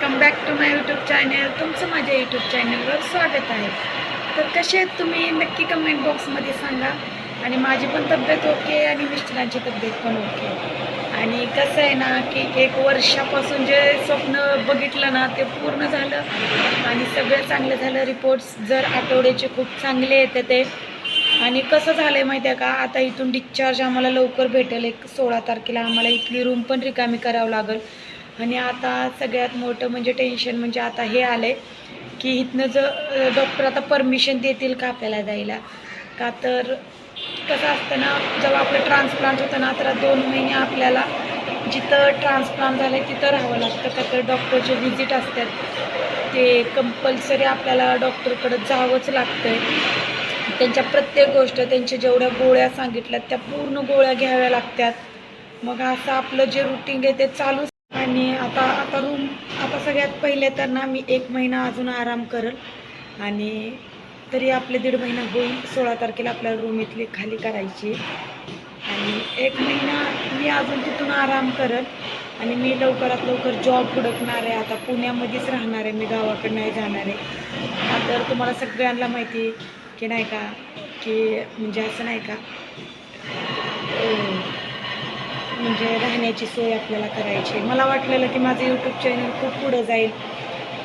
Welcome back to my YouTube channel तुमचं माझ्या YouTube चॅनलवर स्वागत आहे. तर कसे आहेत तुम्ही? नक्की कमेंट बॉक्समध्ये सांगा. आणि माझी पण तब्येत ओके आणि मिस्टरांची तब्येत पण ओके आणि कसं आहे ना की एक वर्षापासून जे स्वप्न बघितलं ना ते पूर्ण झालं. आणि सगळं चांगलं झालं. रिपोर्ट्स जर आठवड्याचे खूप चांगले येते ते. आणि कसं झालं आहे माहिती आहे का? आता इथून डिस्चार्ज आम्हाला लवकर भेटेल. एक सोळा तारखेला आम्हाला इथली रूम पण रिकामी करावं लागेल. आणि आता सगळ्यात मोठं म्हणजे टेन्शन म्हणजे आता हे आलं आहे की इथनं जर डॉक्टर आता परमिशन देतील का आपल्याला जायला का तर कसं असतं ना जेव्हा आपलं ट्रान्सप्लांट होतं ना तर दोन महिने आपल्याला जिथं ट्रान्सप्लांट झालं आहे तिथं राहावं लागतं. का तर डॉक्टरचे व्हिजिट असतात. ते कंपल्सरी आपल्याला डॉक्टरकडं जावंच लागतं आहे त्यांच्या प्रत्येक गोष्ट त्यांच्या जेवढ्या गोळ्या सांगितल्यात त्या पूर्ण गोळ्या घ्याव्या लागतात. मग असं आपलं जे रुटीन आहे ते चालूच आणि आता आता रूम आता सगळ्यात पहिले तर ना मी एक महिना अजून आराम करल. आणि तरी आपले दीड महिना होईल सोळा तारखेला आपल्याला रूम इथली खाली करायची. आणि एक महिना मी अजून तिथून आराम करल. आणि मी लवकरात लवकर जॉब हुडकणार आहे. आता पुण्यामध्येच राहणार आहे. मी गावाकडे नाही जाणार आहे. तर तुम्हाला सगळ्यांना माहिती आहे की नाही का? की म्हणजे असं नाही का? म्हणजे राहण्याची सोय आपल्याला करायची. मला वाटलेलं की माझं यूट्यूब चॅनल खूप पुढं जाईल.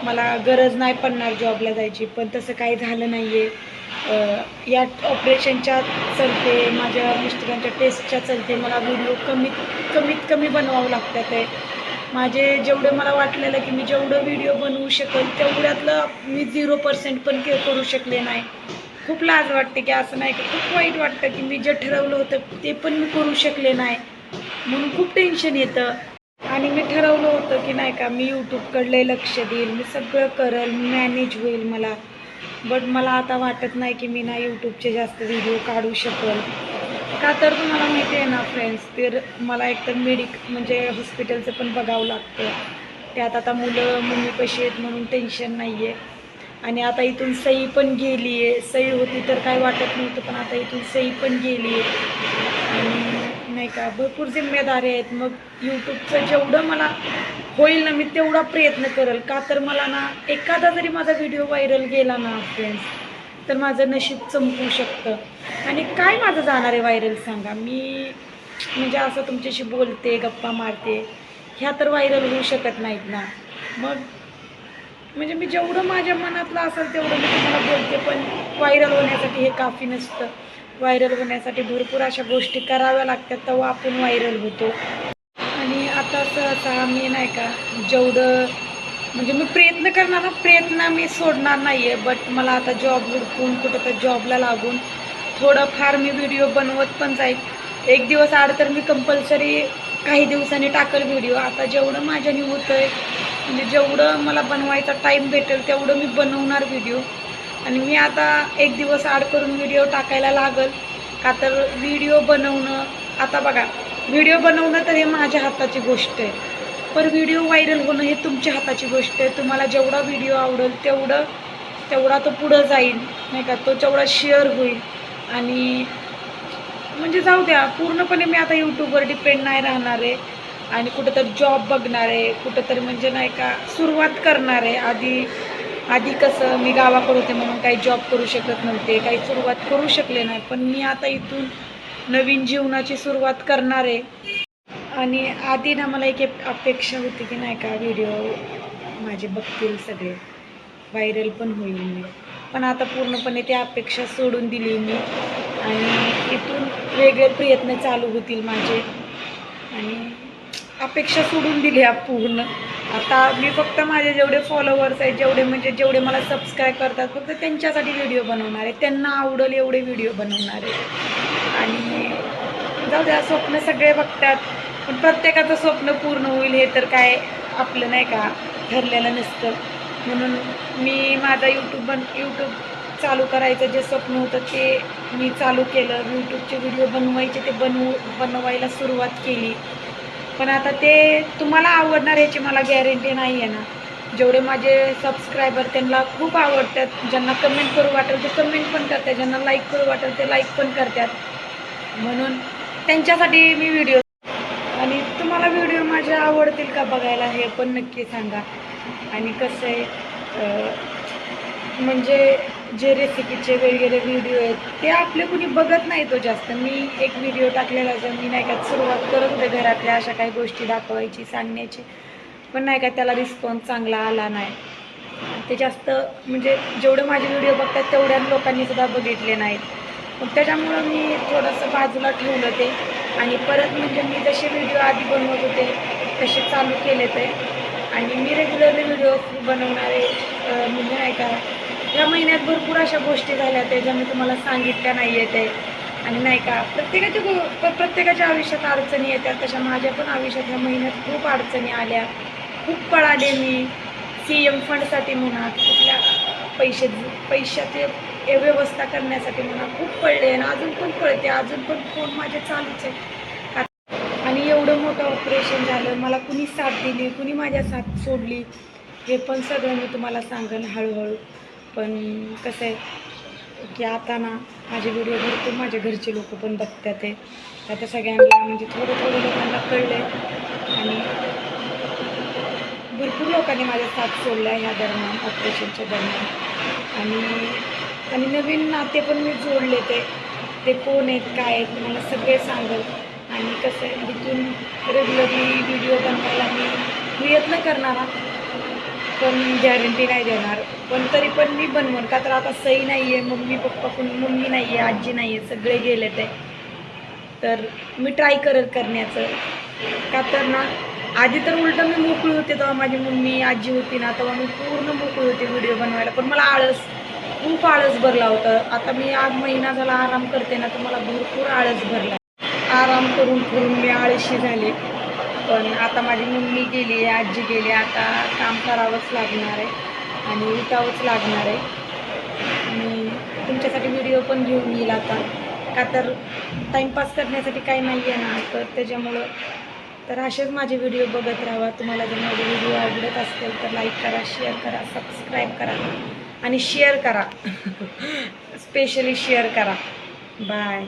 मला गरज नाही पडणार जॉबला जायची पण तसं काही झालं नाही आहे या ऑपरेशनच्या चलते माझ्या मिस्टरांच्या टेस्टच्या चलते मला व्हिडिओ कमीत कमीत कमी बनवावं लागतात आहे. माझे जेवढे मला वाटलेलं की मी जेवढं व्हिडिओ बनवू शकेल तेवढ्यातलं मी झिरो पर्सेंट पण के करू शकले नाही. खूप लाज वाटते की असं नाही की खूप वाईट वाटतं की मी जे ठरवलं होतं ते पण मी करू शकले नाही. म्हणून खूप टेन्शन येतं. आणि मी ठरवलं होतं की नाही का मी यूट्यूबकडले लक्ष देईल मी सगळं करल मॅनेज होईल मला. बट मला आता वाटत नाही की मी ना यूट्यूबचे जास्त व्हिडिओ काढू शकल. का तर तुम्हाला माहिती आहे ना फ्रेंड्स तर मला एकतर मेडिक म्हणजे हॉस्पिटलचं पण बघावं लागतं. त्यात आता मुलं मम्मी कशी आहेत म्हणून टेन्शन नाही आहे आणि आता इथून सई पण गेली आहे सई होती तर काय वाटत नव्हतं पण आता इथून सई पण गेली आहे आणि नाही का? भरपूर जिम्मेदारी आहेत. मग यूट्यूबचं जेवढं मला होईल ना मी तेवढा प्रयत्न करेल. का तर मला ना एखादा जरी माझा व्हिडिओ व्हायरल गेला ना फ्रेंड्स तर माझं नशीब चमकू शकतं. आणि काय माझं जाणार आहे व्हायरल सांगा? मी म्हणजे असं तुमच्याशी बोलते गप्पा मारते. ह्या तर व्हायरल होऊ शकत नाहीत ना. मग म्हणजे मी जेवढं माझ्या मनातलं असेल तेवढं मी तुम्हाला बोलते पण व्हायरल होण्यासाठी हे काफी नसतं. व्हायरल होण्यासाठी भरपूर अशा गोष्टी कराव्या लागतात तेव्हा आपण व्हायरल होतो. आणि आता सहसा मी नाही का जेवढं म्हणजे मी प्रयत्न करणार ना प्रयत्न मी सोडणार नाही आहे बट मला आता जॉब हुडकून कुठं तर जॉबला लागून थोडंफार मी व्हिडिओ बनवत पण जाईल. एक दिवस आड तर मी कंपल्सरी काही दिवसांनी टाकल व्हिडिओ आता जेवढं माझ्याने होतं आहे म्हणजे जेवढं मला बनवायचा टाईम भेटेल तेवढं मी बनवणार व्हिडिओ आणि मी आता एक दिवस आड करून व्हिडिओ टाकायला लागल. का तर व्हिडिओ बनवणं आता बघा व्हिडिओ बनवणं तर हे माझ्या हाताची गोष्ट आहे. पण व्हिडिओ व्हायरल होणं हे तुमच्या हाताची गोष्ट आहे. तुम्हाला जेवढा व्हिडिओ आवडेल तेवढं तेवढा तो पुढं जाईल नाही का? तो तेवढा शेअर होईल. आणि म्हणजे जाऊ द्या पूर्णपणे मी आता यूट्यूबवर डिपेंड नाही राहणार आहे. आणि कुठंतरी जॉब बघणार आहे. कुठंतरी म्हणजे नाही का सुरुवात करणार आहे. आधी आधी कसं मी गावाकडे होते म्हणून काही जॉब करू शकत नव्हते काही सुरुवात करू शकले नाही. पण मी आता इथून नवीन जीवनाची सुरुवात करणार आहे. आणि आधी ना मला एक अपेक्षा होती की नाही का व्हिडिओ माझे बघतील सगळे. व्हायरल पण होईल मी पण आता पूर्णपणे त्या अपेक्षा सोडून दिली मी. आणि इथून वेगळे प्रयत्न चालू होतील माझे. आणि अपेक्षा सोडून दिल्या पूर्ण. आता मी फक्त माझे जेवढे फॉलोवर्स आहेत जेवढे म्हणजे जेवढे मला सबस्क्राईब करतात फक्त त्यांच्यासाठी व्हिडिओ बनवणार आहे. त्यांना आवडेल एवढे व्हिडिओ बनवणार आहे. आणि जाऊ द्या स्वप्न सगळे बघतात. पण प्रत्येकाचं स्वप्न पूर्ण होईल हे तर काय आपलं नाही का? ठरलेलं नसतं. म्हणून मी माझा यूट्यूब बन यूट्यूब चालू करायचं जे स्वप्न होतं ते मी चालू केलं. यूट्यूबचे व्हिडिओ बनवायचे ते बनवू बनवायला सुरुवात केली. पण आता ते तुम्हाला आवडणार याची मला गॅरंटी नाही आहे ना. जेवढे माझे सबस्क्रायबर त्यांना खूप आवडतात ज्यांना कमेंट करू वाटेल ते कमेंट पण करतात ज्यांना लाईक करू वाटेल ते लाईक पण करतात. म्हणून त्यांच्यासाठी मी व्हिडिओ आणि तुम्हाला व्हिडिओ माझे आवडतील का बघायला हे पण नक्की सांगा. आणि कसं आहे म्हणजे जे रेसिपीचे वगैरे व्हिडिओ आहेत ते आपले कुणी बघत नाही तो जास्त. मी एक व्हिडिओ टाकलेला जर मी नाही का सुरुवात करत होते घरातल्या अशा काही गोष्टी दाखवायची सांगण्याची. पण नाही का त्याला रिस्पॉन्स चांगला आला नाही. ते जास्त म्हणजे जेवढे माझे व्हिडिओ बघतात तेवढ्या लोकांनी सुद्धा बघितले नाहीत. मग त्याच्यामुळं मी थोडंसं बाजूला ठेवलं ते. आणि परत म्हणजे मी जसे व्हिडिओ आधी बनवत होते तसे चालू केले ते. आणि मी रेग्युलरली व्हिडिओ बनवणारे म्हणजे नाही का या महिन्यात भरपूर अशा गोष्टी झाल्या त्या ज्या मी तुम्हाला सांगितल्या नाही आहेत आहे आणि नाही का प्रत्येकाच्या गो- प्रत्येकाच्या आयुष्यात अडचणी येतात तशा माझ्या पण आयुष्यात या महिन्यात खूप अडचणी आल्या. खूप पळाले मी. सी एम फंडसाठी म्हणा कुठल्या पैसे पैशाची व्यवस्था करण्यासाठी म्हणा खूप पडले आणि अजून पण पळते अजून पण फोन माझे चालूच आहे आणि एवढं मोठं ऑपरेशन झालं मला कुणी साथ दिली कुणी माझ्या साथ सोडली हे पण सगळं मी तुम्हाला सांगेन हळूहळू. पण कसं आहे की आता ना माझे व्हिडिओ भरपूर माझ्या घरचे लोक पण बघतात आहे. आता सगळ्यांना म्हणजे थोडं थोडं लोकांना कळलं आणि भरपूर लोकांनी माझ्या साथ सोडला ह्या दरम्यान ऑपरेशनच्या दरम्यान. आणि आणि नवीन नाते पण मी जोडले ते. ते कोण आहेत काय आहेत मला सगळे सांगल. आणि कसं आहे तिथून रेग्युलरली व्हिडिओ बनवायला मी प्रयत्न करणार पण गॅरंटी नाही देणार. पण तरी पण मी बनवून का तर आता सई नाही आहे मम्मी पप्पा कोण मम्मी नाही आहे आजी नाही आहे सगळे गेले ते. तर मी ट्राय करत करण्याचं. का तर ना आधी तर उलटं मी मोकळी होते तेव्हा माझी मम्मी आजी होती ना तेव्हा मी पूर्ण मोकळी होते व्हिडिओ बनवायला. पण मला आळस खूप आळस भरला होता. आता मी आज महिना झाला आराम करते ना तर मला भरपूर आळस भरला. आराम करून करून मी आळशी झाले. पण आता माझी मम्मी गेली आजी गेली आता काम करावंच लागणार आहे आणि उठावंच लागणार आहे. आणि तुमच्यासाठी व्हिडिओ पण घेऊन येईल आता. का तर टाईमपास करण्यासाठी काही नाही आहे ना तर त्याच्यामुळं तर असेच माझे व्हिडिओ बघत राहा. तुम्हाला जर माझे व्हिडिओ आवडत असतील तर लाईक करा शेअर करा सबस्क्राईब करा आणि शेअर करा. स्पेशली शेअर करा. बाय